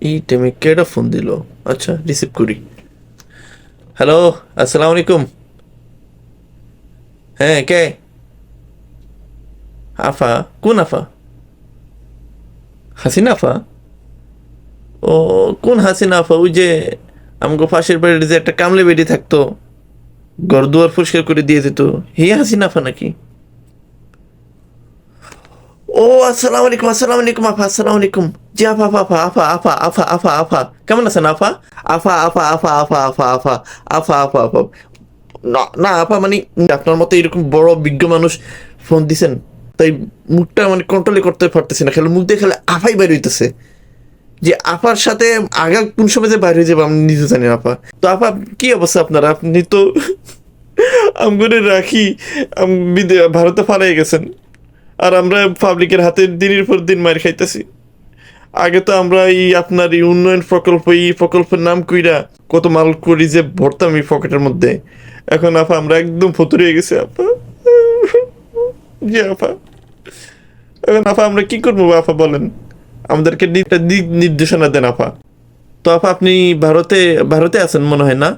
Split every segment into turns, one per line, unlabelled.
এই টাইমে কেডা ফোন দিল? আচ্ছা রিসিভ করি। হ্যালো আসসালামু আলাইকুম। হ্যাঁ কে? আফা, কোন আফা? হাসিনা আফা? ও, কোন হাসিনা আফা? ওই যে আমাকে পাশের বাড়ির যে একটা কামলে বেডি থাকতো, ঘর দুয়ার পরিষ্কার করে দিয়ে দিত হে হাসিনা আফা নাকি? ও আসসালামু আলাইকুম আসসালামু আলাইকুম আফা আসসালামু আলাইকুম জি আফা আফা আফা আফা আফা আফা আফা আফা কেমন আছেন আফা আফা আফা আফা আফা আফা আফা আফা আফা আফা না না মানে আপনার মতো এরকম বড় বিজ্ঞ মানুষ ফোন দিছেন তাই মুখটা মানে কন্ট্রোলে করতে পারতেছি না খেলে মুখ দিয়ে খালি আফাই বের হইতেছে যে আপার সাথে আগা কোন সময় যে বাইরে হয়ে যাব আমি নিজে জানি আপা তো আপা কি অবস্থা আপনার আপনি তো রাখি আম- বিদে- ভারতে ফালাই গেছেন আর আমরা পাবলিকের হাতে দিনের পর দিন মার খাইতেছি। আগে তো আমরা এই আপনার এই উন্নয়ন প্রকল্প, এই প্রকল্পের নাম কইরা কত মাল করি যে ভরতাম এই পকেটের মধ্যে। এখন আপা, আমরা একদম ফতুর হয়ে গেছি, আপা। জি, আপা। এখন আপা, আমরা কি করব আপা, বলেন? আমাদেরকে দিক নির্দেশনা দেন, আপা। তো আপা, আপনি ভারতে ভারতে আছেন মনে হয়, না?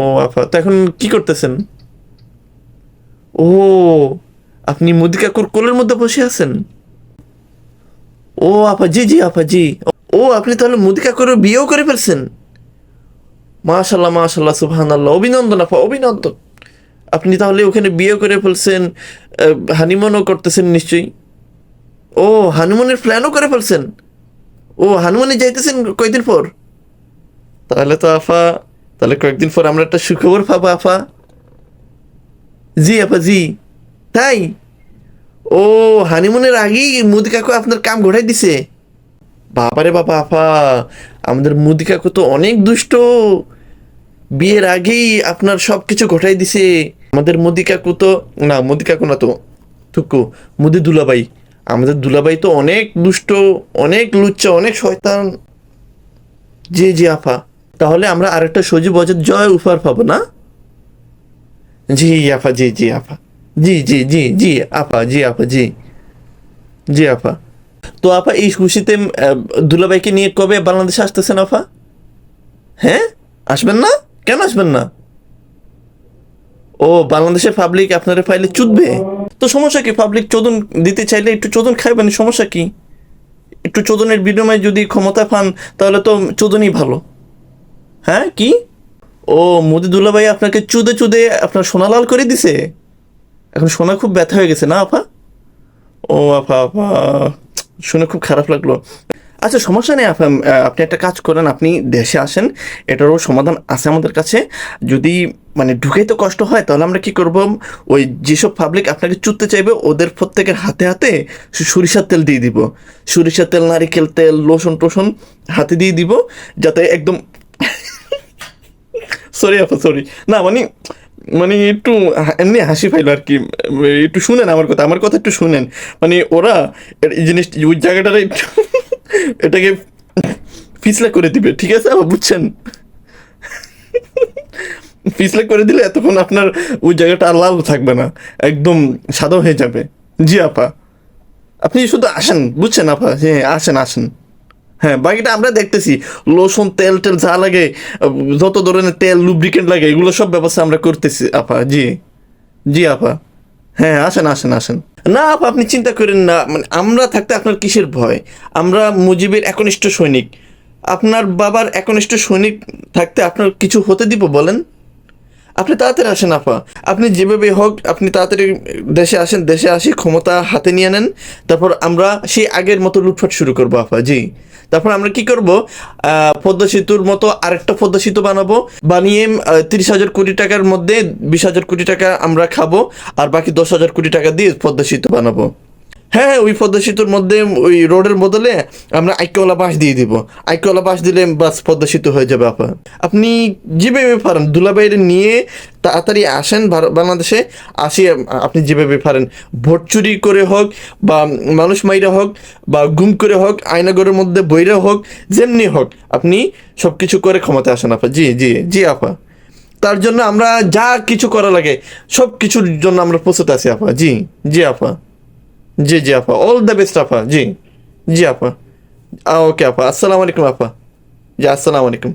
ও, আপা। তো এখন কি করতেছেন? ও আপনি মুদি কাকুর কোলের মধ্যে বসে আছেন? ও আপা, জি জি, আপা, জি। ও, আপনি তাহলে মুদি কাকুর বিয়েও করে ফেলছেন? মাশাল্লাহ মাশাল্লাহ সুবহান আল্লাহ অভিনন্দন, আপা, অভিনন্দন। আপনি তাহলে ওখানে বিয়ে করে ফেলছেন হানিমনও করতেছেন নিশ্চয়ই? ও, হানুমানের প্ল্যানও করে ফেলছেন? ও, হানুমানে যাইতেছেন কয়দিন পর? তাহলে তো আফা তাহলে কয়েকদিন পর আমরা একটা সুখবর পাবো আফা জি, আপা, জি। তাই? ও হানিমুনের আগেই মুদি কাকু আপনার কাম ঘটাই দিছে। বাবারে বাবা, আফা, আমাদের মুদি কাকু তো অনেক দুষ্ট। বিয়ের আগেই আপনার সব কিছু ঘটাই দিছে। আমাদের মুদি কাকু তো, না, মুদি কাকু না তো, থুকু, মুদি দুলাবাই। আমাদের দুলাবাই তো অনেক দুষ্ট, অনেক লুচ্চা, অনেক শয়তান। জি জি, আফা। তাহলে আমরা আরেকটা সজীব অজের জয় উপহার পাবো না? জি, আফা, জি জি, আফা। জি জি জি জি, আপা জি আপা, জি। জি, আপা। তো আপা, এই খুশিতে দুলাভাইকে নিয়ে কবে বাংলাদেশে আসতেছেন আপা? হ্যাঁ? আসবেন না? কেন আসবেন না? ও, বাংলাদেশের পাবলিক আপনার ফাইলে চুদবে? তো সমস্যা কি? পাবলিক চোদন দিতে চাইলে একটু চোদন খাইবেন, সমস্যা কি? একটু চোদনের বিনিময়ে যদি ক্ষমতা পান, তাহলে তো চোদনই ভালো। হ্যাঁ কি? ও, মোদি দুলাভাই আপনাকে চুদে চুদে আপনার সোনা লাল করে দিছে? এখন শোনা খুব ব্যথা হয়ে গেছে, না আপা? ও আপা আপা। শুনে খুব খারাপ লাগল। আচ্ছা সমস্যা নেই আপা আপনি একটা কাজ করেন, আপনি দেশে আসেন, এটারও সমাধান আছে আমাদের কাছে। যদি মানে ঢুকেই তো কষ্ট হয়, তাহলে আমরা কি করব? ওই যেসব পাবলিক আপনাকে চুততে চাইবে, ওদের প্রত্যেকের হাতে হাতে সরিষার তেল দিয়ে দিব। সরিষার তেল, নারিকেল তেল লোশন টোশন হাতে দিয়ে দিব, যাতে একদম সরি আপা সরি না মানে মানে একটু এমনি হাসি পাইলো আর কি একটু শুনেন আমার কথা আমার কথা একটু শুনেন। মানে ওরা এই জিনিস ওই জায়গাটারে একটু এটাকে পিছলা করে দিবে, ঠিক আছে? আপা বুঝছেন? পিছলা করে দিলে এতক্ষণ আপনার ওই জায়গাটা আর লাল থাকবে না, একদম সাদা হয়ে যাবে। জি, আপা। আপনি শুধু আসেন, বুঝছেন, আপা? হ্যাঁ আসেন আসেন। হ্যাঁ বাকিটা আমরা দেখতেছি। লোশন তেল, টেল যা লাগে, যত ধরনের তেল লুব্রিকেন্ট লাগে, এগুলো সব ব্যবস্থা আমরা করতেছি, আপা, জি। জি, আপা। হ্যাঁ আসেন আসেন আসেন। না, আপা, আপনি চিন্তা করেন না মানে আমরা থাকতে আপনার কিসের ভয়? আমরা মুজিবের একনিষ্ঠ সৈনিক। আপনার বাবার একনিষ্ঠ সৈনিক থাকতে আপনার কিছু হতে দিব, বলেন? আপনি তাড়াতাড়ি আসেন, আপা। আপনি যেভাবে হোক, আপনি তাড়াতাড়ি দেশে আসেন, দেশে আসি, ক্ষমতা হাতে নিয়ে নেন, তারপর আমরা সেই আগের মতো লুটফাট শুরু করব, আপা, জি। তারপর আমরা কি করব? পদ্মা সেতুর মতো আরেকটা পদ্মা সেতু বানাবো। বানিয়ে তিরিশ হাজার কোটি টাকার মধ্যে বিশ হাজার কোটি টাকা আমরা খাব। আর বাকি দশ হাজার কোটি টাকা দিয়ে পদ্মা সেতু বানাবো। হ্যাঁ ওই পদ্মা সেতুর মধ্যে, ওই রোডের বদলে আমরা আইকওয়ালা বাঁশ দিয়ে দিব। আইকওয়ালা বাঁশ দিলে বাস পদ্মা সেতু হয়ে যাবে, আপা। আপনি যেভাবে পারেন দুলাবাইরে নিয়ে তাড়াতাড়ি আসেন বাংলাদেশে, আসি আপনি যেভাবে পারেন। ভোট চুরি করে হোক বা মানুষ মাইরা হোক বা গুম করে হোক আয়নাগরের মধ্যে বইরা হোক, যেমনি হোক, আপনি সব কিছু করে ক্ষমতা আসেন, আপা। জি জি জি, আপা। তার জন্য আমরা যা কিছু করা লাগে সব কিছুর জন্য আমরা প্রস্তুত আছি, আপা। জি জি, আপা। জি জি, আপা। অল দ্য বেস্ট আপা। জি জি, আপা। ওকে, আপা। আসসালামু আলাইকুম, আপা। জি, আসসালামু আলাইকুম।